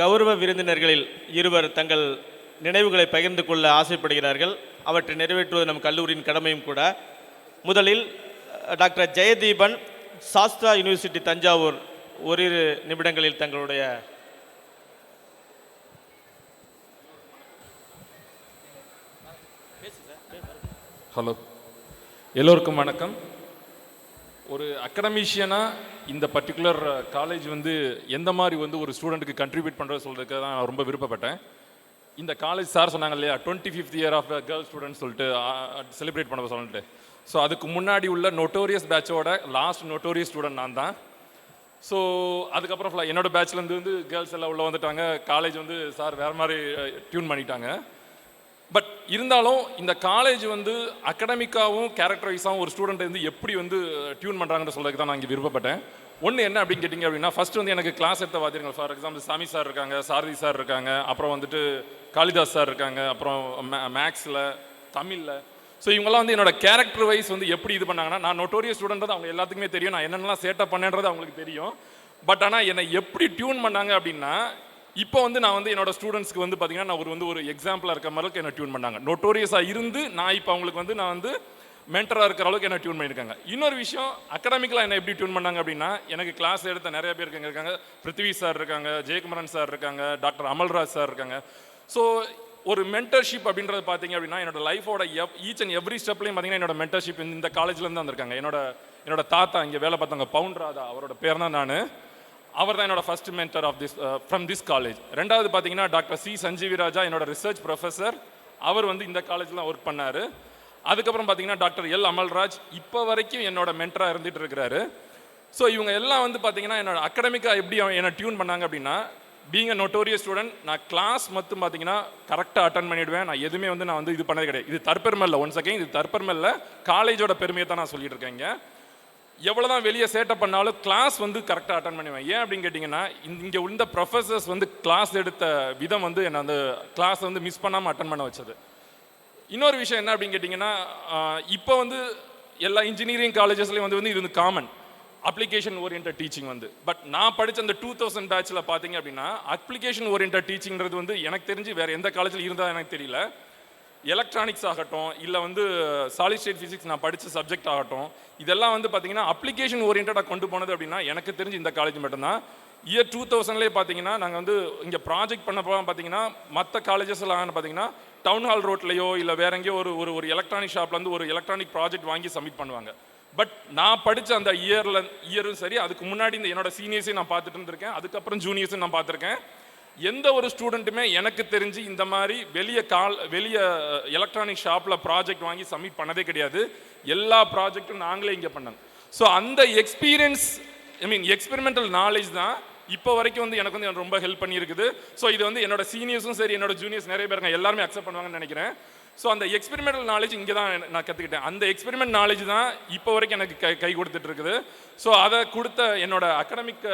கௌரவ விருந்தினர்களில் இருவர் தங்கள் நினைவுகளை பகிர்ந்து கொள்ள ஆசைப்படுகிறார்கள். அவற்றை நிறைவேற்றுவது நம் கல்லூரியின் கடமையும் கூட. முதலில் டாக்டர் ஜெயதீபன் சாஸ்திரா யூனிவர்சிட்டி தஞ்சாவூர் ஓரிரு நிமிடங்களில் தங்களுடைய ஹலோ. எல்லோருக்கும் வணக்கம். ஒரு அகடமிஷியனாக இந்த பர்டிகுலர் காலேஜ் uh, வந்து எந்த மாதிரி வந்து ஒரு ஸ்டூடெண்ட்டுக்கு கண்ட்ரிபியூட் பண்ணுறது சொல்கிறதுக்கு தான் நான் ரொம்ப விருப்பப்பட்டேன். இந்த காலேஜ் சார் சொன்னாங்க இல்லையா twenty fifth year of girl student சொல்லிட்டு செலிப்ரேட் பண்ண சொல்லிட்டு ஸோ அதுக்கு முன்னாடி உள்ள நோட்டோரியஸ் பேட்சோட லாஸ்ட் நோட்டோரியஸ் ஸ்டூடெண்ட் நான் தான். ஸோ அதுக்கப்புறம் full என்னோடய பேட்ச்லேருந்து வந்து கேர்ள்ஸ் எல்லாம் உள்ளே வந்துட்டாங்க. காலேஜ் வந்து சார் வேறு மாதிரி uh, டியூன் பண்ணிட்டாங்க. பட் இருந்தாலும் இந்த காலேஜ் வந்து அகடமிக்காகவும் கேரக்டர் வைஸாகவும் ஒரு ஸ்டூடெண்ட் வந்து எப்படி வந்து uh, டியூன் பண்ணுறாங்கன்னு சொல்றதுக்கு தான் நான் இங்கே விருப்பப்பட்டேன். ஒன்று என்ன அப்படின்னு கேட்டிங்க அப்படின்னா ஃபர்ஸ்ட் வந்து எனக்கு கிளாஸ் எடுத்த வாத்தியங்கள் ஃபார் எக்ஸாம்பிள் சாமி சார் இருக்காங்க சாரதி சார் இருக்காங்க அப்புறம் வந்துட்டு காளிதாஸ் சார் இருக்காங்க அப்புறம் மேக்ஸில் தமிழில். ஸோ இவங்கெல்லாம் வந்து என்னோட கேரக்டர் வைஸ் வந்து எப்படி இது பண்ணாங்கன்னா நான் நோட்டோரிய ஸ்டூடெண்ட் அவங்க எல்லாத்துக்குமே தெரியும் நான் என்னென்னலாம் சேட்டப் பண்ணேன்றது அவங்களுக்கு தெரியும். பட் ஆனால் என்னை எப்படி டியூன் பண்ணாங்க அப்படின்னா இப்போ வந்து நான் வந்து என்னோட ஸ்டூடெண்ட்ஸ்க்கு வந்து பார்த்தீங்கன்னா நான் ஒரு வந்து ஒரு எக்ஸாம்பிளாக இருக்க மாதிரி என்ன டியூன் பண்ணாங்க. நோட்டோரியஸாக இருந்து நான் இப்போ அவங்களுக்கு வந்து நான் வந்து மென்டராக இருக்கிற அளவுக்கு என்ன டியூன் பண்ணியிருக்காங்க. இன்னொரு விஷயம் அகடமிக்கலாக என்ன எப்படி டியூன் பண்ணாங்க அப்படின்னா எனக்கு கிளாஸ் எடுத்த நிறைய பேர் இருக்காங்க இருக்காங்க. பிருத்திவி சார் இருக்காங்க ஜெயக்குமரன் சார் இருக்காங்க டாக்டர் அமல்ராஜ் சார் இருக்காங்க. ஸோ ஒரு மென்டர்ஷிப் அப்படின்றது பார்த்தீங்க அப்படின்னா என்னோட லைஃபோட எவ் ஈச் அண்ட் எவ்ரி ஸ்டெப்லையும் பார்த்தீங்கன்னா என்னோட மென்டர்ஷிப் இந்த காலேஜ்லேருந்து வந்திருக்காங்க. என்னோட என்னோட தாத்தா இங்கே வேலை பார்த்தவங்க பவுன் ராதா அவரோட பேர் தான் நான். அவர் தான் என்னோட first mentor of this from this college ரெண்டாவது பார்த்தீங்கன்னா டாக்டர் சி சஞ்சீவி ராஜா என்னோட ரிசர்ச் ப்ரொஃபஸர் அவர் வந்து இந்த காலேஜில் ஒர்க் பண்ணார். அதுக்கப்புறம் பார்த்தீங்கன்னா டாக்டர் எல் அமல்ராஜ் இப்போ வரைக்கும் என்னோட மென்டராக இருந்துகிட்டு இருக்கிறாரு. ஸோ இவங்க எல்லாம் வந்து பார்த்தீங்கன்னா என்னோட அகடமிக்காக எப்படி அவன் என்னை டியூன் பண்ணாங்க அப்படின்னா பீங் அ நோட்டோரியஸ் ஸ்டூடெண்ட் நான் கிளாஸ் மட்டும் பார்த்தீங்கன்னா கரெக்டாக அட்டன் பண்ணிவிடுவேன் நான் எதுவுமே வந்து நான் வந்து இது பண்ணது கிடையாது. இது தற்பெருமை இல்லை. ஒன் செகண்ட் இது தற்பெருமை இல்லை. காலேஜோட பெருமையை தான் நான் சொல்லிட்டு இருக்கேன் எவ்வளோ எவ்வளோதான் வெளியே சேட்டை பண்ணாலும் கிளாஸ் வந்து கரெக்டாக அட்டன் பண்ணுவேன். ஏன் அப்படின்னு கேட்டிங்கன்னா இங்கே உள்ள ப்ரொஃபஸர்ஸ் வந்து கிளாஸ் எடுத்த விதம் வந்து என்னை அந்த கிளாஸ் வந்து மிஸ் பண்ணாமல் அட்டன் பண்ண வச்சது. இன்னொரு விஷயம் என்ன அப்படின்னு கேட்டிங்கன்னா இப்போ வந்து எல்லா இன்ஜினியரிங் காலேஜஸ்லேயும் வந்து வந்து இது வந்து காமன் அப்ளிகேஷன் ஓரியன்ட் டீச்சிங் வந்து. பட் நான் படித்த அந்த டூ தௌசண்ட் பேட்சில் பார்த்தீங்க அப்படின்னா அப்ளிகேஷன் ஓரியன்ட் டீச்சிங்கிறது வந்து எனக்கு தெரிஞ்சு வேறு எந்த காலேஜில் இருந்தால் எனக்கு தெரியல. எலக்ட்ரானிக்ஸ் ஆகட்டும் இல்லை வந்து சாலிட் ஸ்டேட் ஃபிசிக்ஸ் நான் படித்த சப்ஜெக்ட் ஆகட்டும் இதெல்லாம் வந்து பார்த்தீங்கன்னா அப்ளிகேஷன் ஓரியன்டாக கொண்டு போனது அப்படின்னா எனக்கு தெரிஞ்சு இந்த காலேஜ் மட்டும்தான். இயர் டூ தௌசண்ட்லேயே பார்த்தீங்கன்னா நாங்கள் வந்து இங்கே ப்ராஜெக்ட் பண்ண போக பார்த்தீங்கன்னா மற்ற காலேஜஸ்லாம் பார்த்தீங்கன்னா டவுன் ஹால் ரோட்லையோ இல்லை வேற எங்கேயோ ஒரு ஒரு ஒரு எலக்ட்ரானிக் ஷாப்லேருந்து ஒரு எலக்ட்ரானிக் ப்ராஜெக்ட் வாங்கி சப்மிட் பண்ணுவாங்க. பட் நான் படித்த அந்த இயரில் இயரும் சரி அதுக்கு முன்னாடி இந்த என்னோட சீனியர்ஸையும் நான் பார்த்துட்டு இருந்திருக்கேன் அதுக்கப்புறம் ஜூனியர்ஸும் நான் பார்த்துருக்கேன். எந்த ஒரு ஸ்டூடெண்ட்டுமே எனக்கு தெரிஞ்சு இந்த மாதிரி வெளியே கால் வெளியே எலக்ட்ரானிக் ஷாப்பில் ப்ராஜெக்ட் வாங்கி சப்மிட் பண்ணதே கிடையாது. எல்லா ப்ராஜெக்ட்டும் நாங்களே இங்கே பண்ணோம் ஸோ அந்த experience I mean experimental knowledge தான் இப்போ வரைக்கும் வந்து எனக்கு வந்து எனக்கு ரொம்ப ஹெல்ப் பண்ணியிருக்குது. ஸோ இது வந்து என்னோட சீனியர்ஸும் சரி என்னோட ஜூனியர்ஸ் நிறைய பேருங்க எல்லாருமே அக்செப்ட் பண்ணுவாங்கன்னு நினைக்கிறேன். ஸோ அந்த எக்ஸ்பெரிமெண்டல் நாலேஜ் இங்கே தான் நான் கற்றுக்கிட்டேன் அந்த எக்ஸ்பெரிமெண்ட் நாலேஜ் தான் இப்போ வரைக்கும் எனக்கு கை கை கொடுத்துட்டு இருக்குது ஸோ அதை கொடுத்த என்னோட அகடமிக்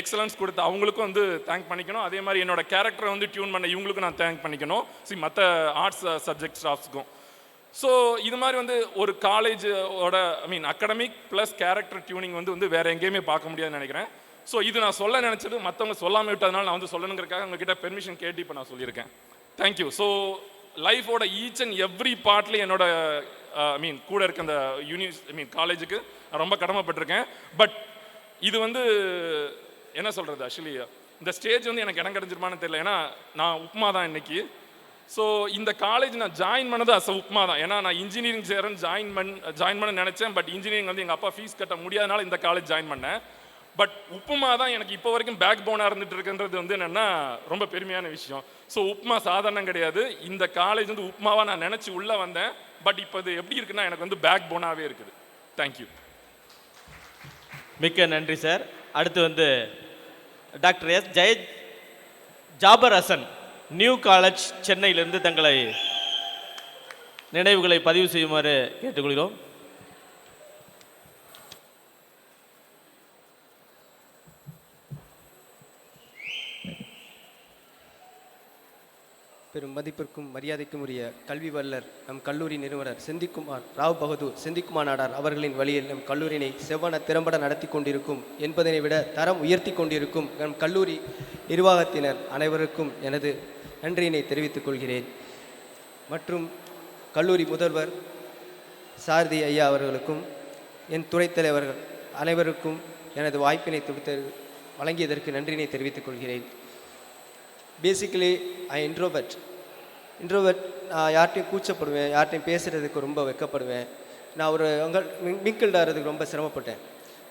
எக்ஸலன்ஸ் eh, கொடுத்த அவங்களுக்கும் வந்து தேங்க் பண்ணிக்கணும். அதே மாதிரி என்னோட கேரக்டரை வந்து டியூன் பண்ண இவங்களுக்கும் நான் தேங்க் பண்ணிக்கணும். சி மற்ற ஆர்ட்ஸ் சப்ஜெக்ட் ஸ்டாஃப்ஸ்க்கும் ஸோ இது மாதிரி வந்து ஒரு காலேஜோட I mean academic plus character tuning வந்து வந்து வேறு எங்கேயுமே பார்க்க முடியாதுன்னு நினைக்கிறேன். ஸோ இது நான் சொல்ல நினச்சது மற்றவங்க சொல்லாமல் விட்டதுனால நான் வந்து சொல்லணுங்கிறக்காக உங்ககிட்ட பெர்மிஷன் கேட்டு இப்போ நான் சொல்லியிருக்கேன். தேங்க்யூ ஸோ லைஃபோட ஈச் அண்ட் எவ்ரி பார்ட்லேயும் என்னோட uh, ஐ மீன் கூட இருக்க அந்த யூனிவர்ஸ் ஐ மீன் காலேஜுக்கு நான் ரொம்ப கடமைப்பட்டிருக்கேன். பட் இது வந்து என்ன சொல்கிறது ஆக்சுவலி இந்த ஸ்டேஜ் வந்து எனக்கு இடம் கிடைச்சிருமான்னு தெரியல. ஏன்னா நான் உப்மா தான் இன்னைக்கு. ஸோ இந்த காலேஜ் நான் ஜாயின் பண்ணது அஸ் உப்மா தான். ஏன்னா நான் இன்ஜினியரிங் சேரன் ஜாயின் பண் ஜாயின் பண்ண நினச்சேன். பட் இன்ஜினியரிங் வந்து எங்கள் அப்பா ஃபீஸ் கட்ட முடியாதனால இந்த காலேஜ் ஜாயின் பண்ணேன். பட் உப்புமா தான் எனக்கு இப்போ வரைக்கும் பேக் போனாக இருந்துட்டு இருக்குன்றது வந்து என்னென்னா ரொம்ப பெருமையான விஷயம். ஸோ உப்புமா சாதாரணம் கிடையாது. இந்த காலேஜ் வந்து உப்புமாவாக நான் நினச்சி உள்ளே வந்தேன். பட் இப்போ இது எப்படி இருக்குன்னா எனக்கு வந்து பேக் போனாகவே இருக்குது தேங்க்யூ மிக்க நன்றி சார் அடுத்து வந்து டாக்டர் எஸ். ஜெய ஜாபர் ஹசன் நியூ காலேஜ் சென்னையிலிருந்து தங்களை நினைவுகளை பதிவு செய்யுமாறு கேட்டுக்கொள்கிறோம். பெரும் மதிப்பிற்கும் மரியாதைக்கும் உரிய கல்வி வல்லர் நம் கல்லூரி நிறுவனர் செந்திக்குமார் ராவ் பகதூர் செந்திக்குமார் நாடார் அவர்களின் வழியில் நம் கல்லூரியினை செவ்வன திறம்பட நடத்தி கொண்டிருக்கும் என்பதனை விட தரம் உயர்த்தி கொண்டிருக்கும் நம் கல்லூரி நிர்வாகத்தினர் அனைவருக்கும் எனது நன்றியினை தெரிவித்துக் கொள்கிறேன். மற்றும் கல்லூரி முதல்வர் சாரதி ஐயா அவர்களுக்கும் என் துறைத் தலைவர்கள் அனைவருக்கும் எனது வாய்ப்பினை கொடுத்த வழங்கியதற்கு நன்றியினை தெரிவித்துக் கொள்கிறேன். பேசிக்கலி ஐ இன்ட்ரோவர்ட் இன்ட்ரோவர்ட் நான் யார்கிட்டையும் கூச்சப்படுவேன் யார்கிட்டையும் பேசுகிறதுக்கு ரொம்ப வெக்கப்படுவேன். நான் ஒரு அங்கே மிங்கிள்ட் ஆகிறதுக்கு ரொம்ப சிரமப்பட்டேன்.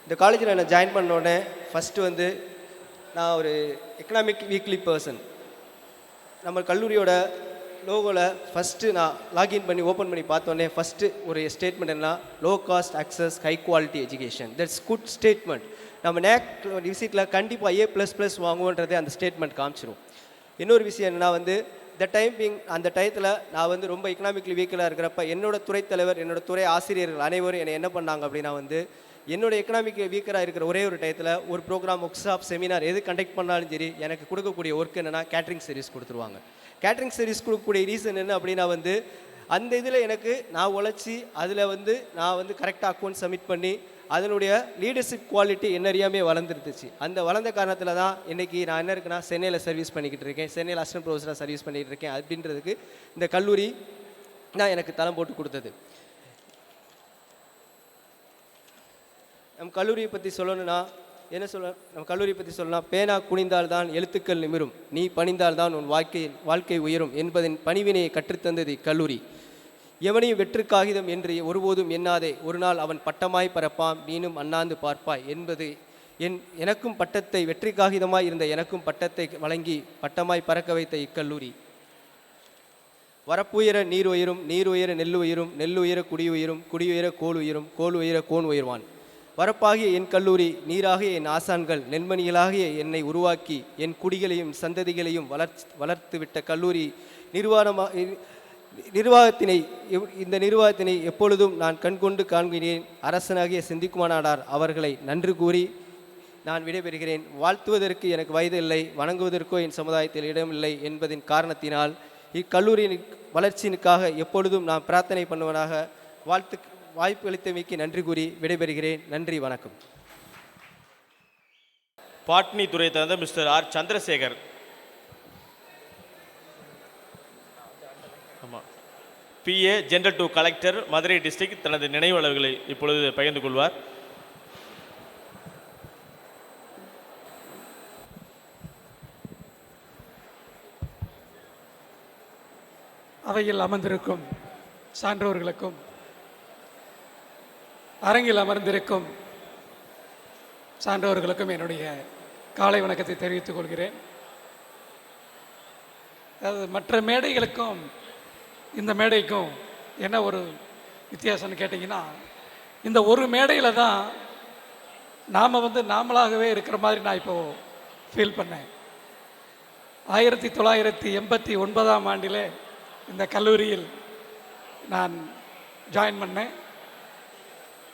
இந்த காலேஜில் நான் ஜாயின் பண்ண உடனே ஃபஸ்ட்டு வந்து நான் ஒரு எக்கனாமிக் வீக்லி பர்சன் நம்ம கல்லூரியோட லோகோவில் ஃபஸ்ட்டு நான் லாகின் பண்ணி ஓப்பன் பண்ணி பார்த்தோன்னே ஃபஸ்ட்டு ஒரு ஸ்டேட்மெண்ட் என்ன low cost access high quality education that's good statement நம்ம நேக் விசிட்டில் கண்டிப்பாக ஏ ப்ளஸ் ப்ளஸ் வாங்குவோன்றதே அந்த ஸ்டேட்மெண்ட் காமிச்சிரும். இன்னொரு விஷயம் என்னென்னா வந்து த டைம் பிங் அந்த டயத்தில் நான் வந்து ரொம்ப எக்கனாமிக்கலி வீக்கலாக இருக்கிறப்ப என்னோட துறைத்தலைவர் தலைவர் என்னோட துறை ஆசிரியர்கள் அனைவரும் என்னை என்ன பண்ணாங்க அப்படின்னா வந்து என்னோட எக்கனாமிக் வீக்கராக இருக்கிற ஒரே ஒரு டயத்தில் ஒரு ப்ரோக்ராம் ஒர்க் ஷாப் செமினார் எது கண்டக்ட் பண்ணாலும் சரி எனக்கு கொடுக்கக்கூடிய ஒர்க் என்னென்னா கேட்ரிங் சர்வீஸ் கொடுத்துருவாங்க. கேட்ரிங் சர்வீஸ் கொடுக்கக்கூடிய ரீசன் என்ன அப்படின்னா வந்து அந்த இதில் எனக்கு நான் உழைச்சி அதில் வந்து நான் வந்து கரெக்டாக அக்கௌண்ட் சப்மிட் பண்ணி அதனுடைய லீடர்ஷிப் குவாலிட்டி என்னறியாமே வளர்ந்துருந்துச்சு. அந்த வளர்ந்த காரணத்தில் தான் இன்றைக்கி நான் என்ன இருக்குன்னா சென்னையில் சர்வீஸ் பண்ணிக்கிட்டு இருக்கேன். சென்னையில் அசிஸ்டன்ட் ப்ரொஃபஸராக சர்வீஸ் பண்ணிகிட்டு இருக்கேன். அப்படின்றதுக்கு இந்த கல்லூரி தான் எனக்கு தளம் போட்டு கொடுத்தது. நம் கல்லூரியை பற்றி சொல்லணும்னா என்ன சொல்ல நம்ம கல்லூரியை பற்றி சொல்லலாம் பேனா குனிந்தால் தான் எழுத்துக்கள் நிமிரும். நீ பணிந்தால் தான் உன் வாழ்க்கையில் வாழ்க்கை உயரும் என்பதன் பணிவினையை கற்றுத்தந்தது இக்கல்லூரி. எவனையும் வெற்று காகிதம் என்று ஒருபோதும் எண்ணாதே. ஒரு நாள் அவன் பட்டமாய் பறப்பான் நீனும் அண்ணாந்து பார்ப்பாய் என்பது என் எனக்கும் பட்டத்தை வெற்றி காகிதமாய் இருந்த எனக்கும் பட்டத்தை வழங்கி பட்டமாய் பறக்க வைத்த இக்கல்லூரி. வரப்புயர நீர் உயரும் நீர் உயர நெல் உயரும் நெல் உயர குடி உயரும் குடி உயர கோல் உயரும் கோல் உயர கோன் உயர்வான் வரப்பாகிய என் கல்லூரி நீராகிய என் ஆசான்கள் நெல்மணிகளாகிய என்னை உருவாக்கி என் குடிகளையும் சந்ததிகளையும் வளர்ச் வளர்த்துவிட்ட கல்லூரி நிர்வாணமா நிர்வாகத்தினை இந்த நிர்வாகத்தினை எப்பொழுதும் நான் கண்கொண்டு காண்கிறேன். அரசனாகிய சிந்திக்குமானாடார் அவர்களை நன்றி கூறி நான் விடைபெறுகிறேன். வாழ்த்துவதற்கு எனக்கு வயது இல்லை வணங்குவதற்கோ என் சமுதாயத்தில் இடமில்லை என்பதின் காரணத்தினால் இக்கல்லூரியின் வளர்ச்சியினுக்காக எப்பொழுதும் நான் பிரார்த்தனை பண்ணுவதாக வாழ்த்து வாய்ப்பளித்தமைக்கு நன்றி கூறி விடைபெறுகிறேன். நன்றி வணக்கம். பாட்னி துறை தந்த mister R. Chandrasekar. PA general to collector Madurai district தனது நினைவாளர்களை இப்பொழுது பகிர்ந்து கொள்வார். அவையில் அமர்ந்திருக்கும் சான்றோர்களுக்கும் அரங்கில் அமர்ந்திருக்கும் சான்றோர்களுக்கும் என்னுடைய காலை வணக்கத்தை தெரிவித்துக் கொள்கிறேன். அதாவது மற்ற மேடைகளுக்கும் இந்த மேடைக்கும் என்ன ஒரு வித்தியாசம்னு கேட்டிங்கன்னா இந்த ஒரு மேடையில் தான் நாம் வந்து நாமளாகவே இருக்கிற மாதிரி நான் இப்போது ஃபீல் பண்ணேன். ஆயிரத்தி தொள்ளாயிரத்தி எண்பத்தி ஒன்பதாம் ஆண்டிலே இந்த கல்லூரியில் நான் ஜாயின் பண்ணேன்.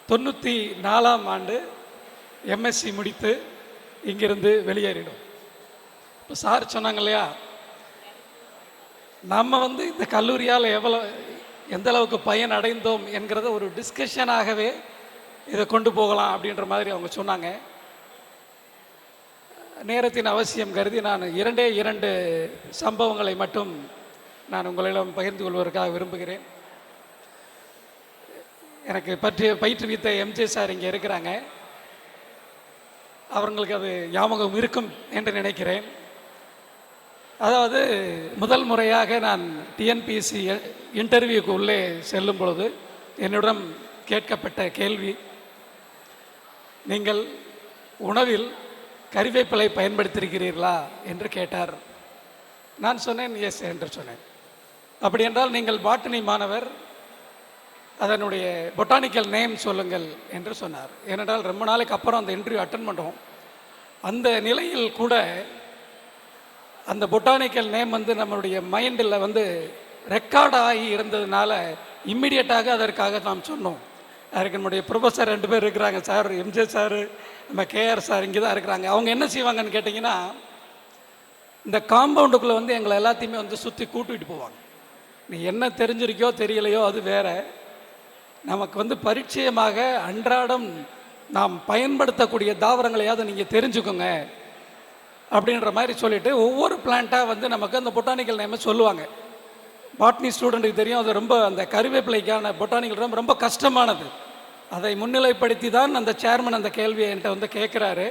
தொண்ணூற்றி நாலாம் ஆண்டு எம்எஸ்சி முடித்து இங்கிருந்து வெளியேறிடும் இப்போ சார் சொன்னாங்க இல்லையா நம்ம வந்து இந்த கல்லூரியால் எவ்வளோ எந்த அளவுக்கு பயன் அடைந்தோம் என்கிறத ஒரு டிஸ்கஷனாகவே இதை கொண்டு போகலாம் அப்படின்ற மாதிரி அவங்க சொன்னாங்க. நேரத்தின் அவசியம் கருதி நான் இரண்டே இரண்டு சம்பவங்களை மட்டும் நான் உங்களிடம் பகிர்ந்து கொள்வதற்காக விரும்புகிறேன். எனக்கு பற்றி பயிற்றுவித்த எம்ஜே சார் இங்கே இருக்கிறாங்க. அவங்களுக்கு அது ஞாபகம் இருக்கும் என்று நினைக்கிறேன். அதாவது முதல் முறையாக நான் டிஎன்பிஎஸ்சி இன்டர்வியூக்கு உள்ளே செல்லும் பொழுது என்னிடம் கேட்கப்பட்ட கேள்வி நீங்கள் உணவில் கறிவேப்பிலை பயன்படுத்தியிருக்கிறீர்களா என்று கேட்டார். நான் சொன்னேன் எஸ் என்று சொன்னேன். அப்படி என்றால் நீங்கள் பாட்டனி மாணவர் அதனுடைய பொட்டானிக்கல் நேம் சொல்லுங்கள் என்று சொன்னார். ஏனென்றால் ரொம்ப நாளைக்கு அப்புறம் அந்த இன்டர்வியூ அட்டன் பண்ணுறோம் அந்த நிலையில் கூட அந்த பொட்டானிக்கல் நேம் வந்து நம்மளுடைய மைண்டில் வந்து ரெக்கார்ட் ஆகி இருந்ததுனால இம்மிடியட்டாக அதற்காக நாம் சொன்னோம். அதுக்கு நம்முடைய ப்ரொஃபஸர் ரெண்டு பேர் இருக்கிறாங்க சார் எம்ஜே சார் நம்ம கேஆர் சார் இங்கே தான் இருக்கிறாங்க. அவங்க என்ன செய்வாங்கன்னு கேட்டிங்கன்னா இந்த காம்பவுண்டுக்குள்ளே வந்து எங்களை எல்லாத்தையுமே வந்து சுற்றி கூட்டிகிட்டு போவாங்க. நீ என்ன தெரிஞ்சிருக்கியோ தெரியலையோ அது வேற. நமக்கு வந்து பரிச்சயமாக அன்றாடம் நாம் பயன்படுத்தக்கூடிய தாவரங்களையாவது நீங்கள் தெரிஞ்சுக்கோங்க. அப்படின்ற மாதிரி சொல்லிட்டு ஒவ்வொரு பிளான்ட்டாக வந்து நமக்கு அந்த பொட்டானிக்கல் நேமை சொல்லுவாங்க. பாட்னி ஸ்டூடெண்ட்டுக்கு தெரியும் அது ரொம்ப அந்த கருவேப்பிலைக்கான பொட்டானிக்கல் ரொம்ப ரொம்ப கஷ்டமானது. அதை முன்னிலைப்படுத்தி தான் அந்த சேர்மன் அந்த கேள்வியை என்கிட்ட வந்து கேட்குறாரு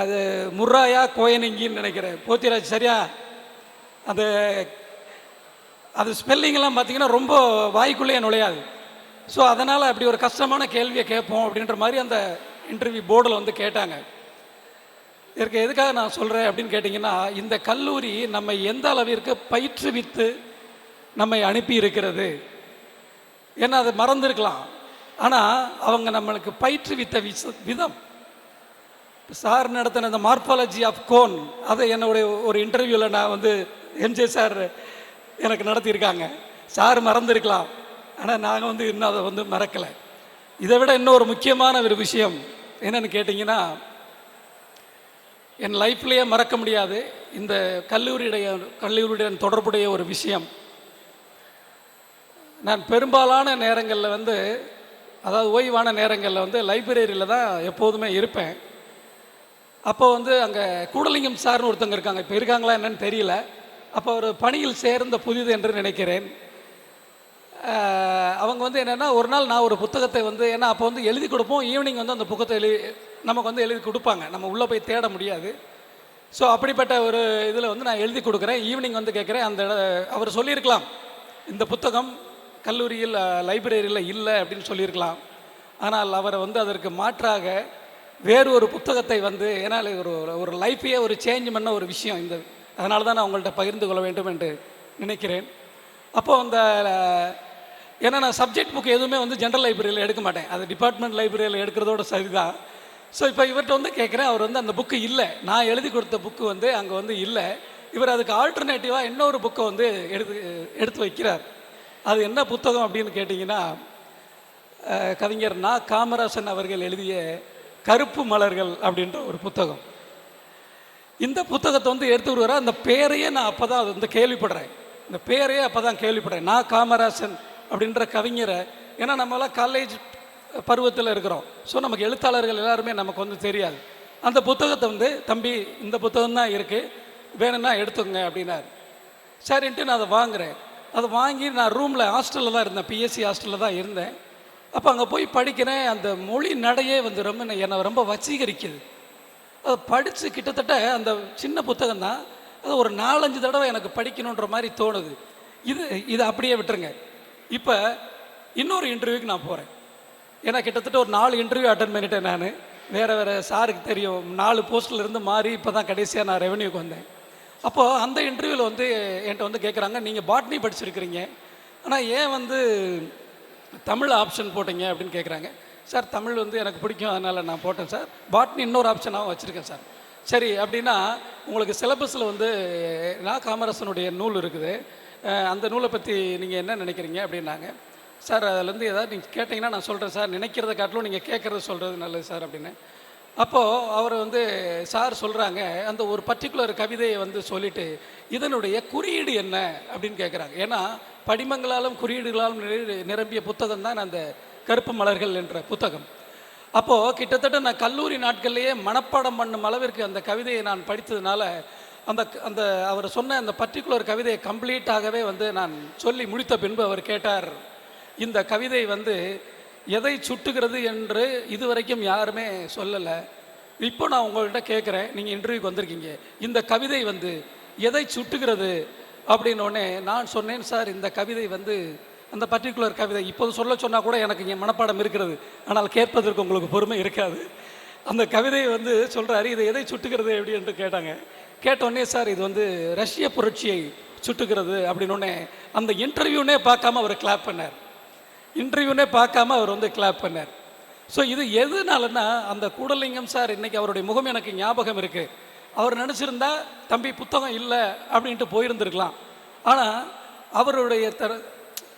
அது முர்ராயா கோயனிங்கின்னு நினைக்கிறேன். போத்திராஜ் சரியா? அது அது ஸ்பெல்லிங்லாம் பார்த்தீங்கன்னா ரொம்ப வாய்க்குள்ளேயே நுழையாது. ஸோ அதனால் அப்படி ஒரு கஷ்டமான கேள்வியை கேட்போம் அப்படின்ற மாதிரி அந்த இன்டர்வியூ போர்டில் வந்து கேட்டாங்க. இதற்கு எதுக்காக நான் சொல்கிறேன் அப்படின்னு கேட்டிங்கன்னா இந்த கல்லூரி நம்மை எந்த அளவிற்கு பயிற்றுவித்து நம்மை அனுப்பி இருக்கிறது ஏன்னா அதை மறந்துருக்கலாம். ஆனால் அவங்க நம்மளுக்கு பயிற்றுவித்த விச விதம். சார் நடத்தின இந்த மார்பாலஜி ஆஃப் கோன் அதை என்னுடைய ஒரு இன்டர்வியூவில் நான் வந்து எம்ஜே சார் எனக்கு நடத்தியிருக்காங்க. சார் மறந்துருக்கலாம். ஆனால் நாங்கள் வந்து இன்னும் அதை வந்து மறக்கலை. இதை விட இன்னும் ஒரு முக்கியமான ஒரு விஷயம் என்னென்னு கேட்டிங்கன்னா என் லைஃப்லேயே மறக்க முடியாது. இந்த கல்லூரியுடைய கல்லூரியுடன் தொடர்புடைய ஒரு விஷயம். நான் பெரும்பாலான நேரங்களில் வந்து அதாவது ஓய்வான நேரங்களில் வந்து லைப்ரரியில் தான் எப்போதுமே இருப்பேன். அப்போ வந்து அங்கே கூடலிங்கம் சார்னு ஒருத்தங்க இருக்காங்க. இப்போ இருக்காங்களா என்னன்னு தெரியல. அப்போ ஒரு பணியில் சேர்ந்த புதிது என்று நினைக்கிறேன். அவங்க வந்து என்னென்னா ஒரு நாள் நான் ஒரு புத்தகத்தை வந்து ஏன்னா அப்போ வந்து எழுதி கொடுப்போம். ஈவினிங் வந்து அந்த புத்தகத்தை எழுதி நமக்கு வந்து எழுதி கொடுப்பாங்க. நம்ம உள்ளே போய் தேட முடியாது. ஸோ அப்படிப்பட்ட ஒரு இதில் வந்து நான் எழுதி கொடுக்குறேன். ஈவினிங் வந்து கேட்குறேன். அந்த அவர் சொல்லியிருக்கலாம். இந்த புத்தகம் கல்லூரியில் லைப்ரரியில் இல்லை அப்படின்னு சொல்லியிருக்கலாம். ஆனால் அவரை வந்து அதற்கு மாற்றாக வேறு ஒரு புத்தகத்தை வந்து ஏன்னா ஒரு ஒரு லைஃப்பையே ஒரு சேஞ்ச் பண்ண ஒரு விஷயம் இந்த. அதனால தான் நான் உங்கள்கிட்ட பகிர்ந்து கொள்ள வேண்டும் என்று நினைக்கிறேன். அப்போது அந்த ஏன்னா நான் சப்ஜெக்ட் புக் எதுவுமே வந்து ஜென்ரல் லைப்ரரியில் எடுக்க மாட்டேன். அது டிபார்ட்மெண்ட் லைப்ரரியில் எடுக்கிறதோட சரிதான். ஸோ இப்போ இவர்கிட்ட வந்து கேட்குறேன் அவர் வந்து அந்த புக்கு இல்லை. நான் எழுதி கொடுத்த புக்கு வந்து அங்கே வந்து இல்லை. இவர் அதுக்கு ஆல்டர்னேட்டிவாக இன்னொரு புக்கை வந்து எடுத்து எடுத்து வைக்கிறார். அது என்ன புத்தகம் அப்படின்னு கேட்டிங்கன்னா கவிஞர் நா. காமராசன் அவர்கள் எழுதிய கருப்பு மலர்கள் அப்படின்ற ஒரு புத்தகம். இந்த புத்தகத்தை வந்து எடுத்து வருவார் அந்த பேரையே நான் அப்போ தான் வந்து கேள்விப்படுறேன். இந்த பேரையே அப்போ தான் கேள்விப்படுறேன். நான் காமராசன் அப்படின்ற கவிஞரை ஏன்னா நம்மளாம் காலேஜ் பருவத்தில் இருக்கிறோம். ஸோ நமக்கு எழுத்தாளர்கள் எல்லாருமே நமக்கு வந்து தெரியாது. அந்த புத்தகத்தை வந்து தம்பி இந்த புத்தகம் தான் இருக்குது வேணும்னா எடுத்துக்கோங்க அப்படின்னாரு. சரின்ட்டு நான் அதை வாங்குகிறேன் அதை வாங்கி நான் ரூமில் ஹாஸ்டலில் தான் இருந்தேன். பிஎஸ்சி ஹாஸ்டலில் தான் இருந்தேன். அப்போ அங்கே போய் படிக்கிறேன். அந்த மொழி நடையே வந்து ரொம்ப என்னை ரொம்ப வசீகரிக்குது. அதை படித்து கிட்டத்தட்ட அந்த சின்ன புத்தகம் தான். அது ஒரு நாலஞ்சு தடவை எனக்கு படிக்கணுன்ற மாதிரி தோணுது. இது இது அப்படியே விட்டுருங்க. இப்போ இன்னொரு இன்டர்வியூக்கு நான் போகிறேன் ஏன்னா கிட்டத்தட்ட ஒரு நாலு இன்டர்வியூ அட்டன் பண்ணிட்டேன் நான். வேறு வேறு சாருக்கு தெரியும். நாலு போஸ்டில் இருந்து மாறி இப்போ தான் கடைசியாக நான் ரெவன்யூக்கு வந்தேன். அப்போது அந்த இன்டர்வியூவில் வந்து என்கிட்ட வந்து கேட்குறாங்க நீங்கள் பாட்னி படிச்சிருக்கிறீங்க. ஆனால் ஏன் வந்து தமிழ் ஆப்ஷன் போட்டீங்க? அப்படின்னு கேட்குறாங்க சார் தமிழ் வந்து எனக்கு பிடிக்கும். அதனால் நான் போட்டேன் சார். பாட்னி இன்னொரு ஆப்ஷனாகவும் வச்சுருக்கேன் சார். சரி அப்படின்னா உங்களுக்கு சிலபஸில் வந்து நா காமராசனுடைய நூல் இருக்குது. அந்த நூலை பற்றி நீங்கள் என்ன நினைக்கிறீங்க அப்படின்னாங்க. சார் அதுலேருந்து ஏதாவது நீங்கள் கேட்டிங்கன்னா நான் சொல்கிறேன் சார். நினைக்கிறத காட்டிலும் நீங்கள் கேட்குறத சொல்கிறது நல்லது சார் அப்படின்னு. அப்போது அவர் வந்து சார் சொல்கிறாங்க அந்த ஒரு பர்டிகுலர் கவிதையை வந்து சொல்லிவிட்டு இதனுடைய குறியீடு என்ன? அப்படின்னு கேட்குறாங்க ஏன்னா படிமங்களாலும் குறியீடுகளாலும் நிரம்பிய புத்தகம் தான் அந்த கருப்பு மலர்கள் என்ற புத்தகம். அப்போது கிட்டத்தட்ட நான் கல்லூரி நாட்கள்லேயே மனப்பாடம் பண்ணும் அளவிற்கு அந்த கவிதையை நான் படித்ததுனால அந்த அந்த அவர் சொன்ன அந்த பர்டிகுலர் கவிதையை கம்ப்ளீட்டாகவே வந்து நான் சொல்லி முடித்த பின்பு அவர் கேட்டார் இந்த கவிதை வந்து எதை சுட்டுகிறது என்று இதுவரைக்கும் யாருமே சொல்லலை. இப்போ நான் உங்கள்கிட்ட கேட்குறேன் நீங்கள் இன்டர்வியூக்கு வந்திருக்கீங்க. இந்த கவிதை வந்து எதை சுட்டுகிறது? அப்படின்னோடனே நான் சொன்னேன் சார் இந்த கவிதை வந்து அந்த பர்டிகுலர் கவிதை இப்போது சொல்ல சொன்னால் கூட எனக்கு இங்கே மனப்பாடம் இருக்கிறது. ஆனால் கேட்பதற்கு உங்களுக்கு பொறுமை இருக்காது. அந்த கவிதையை வந்து சொல்கிறாரு இதை எதை சுட்டுகிறது? எப்படி என்று கேட்டாங்க. கேட்டோடனே சார் இது வந்து ரஷ்ய புரட்சியை சுட்டுகிறது அப்படின்னோடனே அந்த இன்டர்வியூனே பார்க்காம அவர் கிளாப் பண்ணார். இன்டர்வியூனே பார்க்காம அவர் வந்து கிளாப் பண்ணார். ஸோ இது எதுனாலன்னா அந்த கூடலிங்கம் சார் இன்றைக்கி அவருடைய முகம் எனக்கு ஞாபகம் இருக்குது அவர் நினச்சிருந்தா தம்பி புத்தகம் இல்லை அப்படின்ட்டு போயிருந்திருக்கலாம். ஆனால் அவருடைய த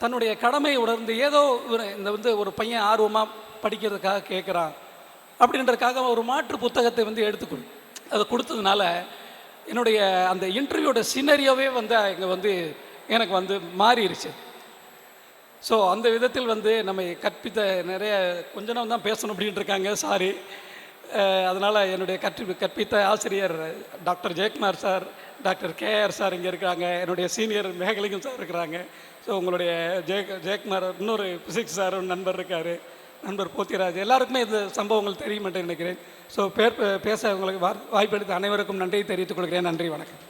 தன்னுடைய கடமை உணர்ந்து ஏதோ ஒரு இந்த வந்து ஒரு பையன் ஆர்வமாக படிக்கிறதுக்காக கேட்குறான் அப்படின்றதுக்காக ஒரு மாற்று புத்தகத்தை வந்து எடுத்து கொடு அதை கொடுத்ததுனால என்னுடைய அந்த இன்டர்வியூட சினரியோவே வந்து இங்கே வந்து எனக்கு வந்து மாறிடுச்சு ஸோ அந்த விதத்தில் வந்து நம்ம கற்பித்த நிறைய கொஞ்ச நேரம் தான் பேசணும் அப்படின்ட்டு இருக்காங்க சாரி அதனால் என்னுடைய கற்பி கற்பித்த ஆசிரியர் doctor Jayakumar sir doctor KR sir இங்கே இருக்கிறாங்க. என்னுடைய சீனியர் மேகலிங்கம் சார் இருக்கிறாங்க. ஸோ உங்களுடைய ஜெய ஜெயக்குமார் இன்னொரு ஃபிசிக்ஸ் சார் ஒரு நண்பர் இருக்கார். நண்பர் போத்திராஜ் எல்லாருக்குமே இந்த சம்பவங்கள் தெரியும் என்று நினைக்கிறேன். ஸோ பேர் பேச உங்களுக்கு வாய்ப்பு வாய்ப்பளித்த அனைவருக்கும் நன்றியை தெரிவித்துக் கொள்கிறேன். நன்றி வணக்கம்.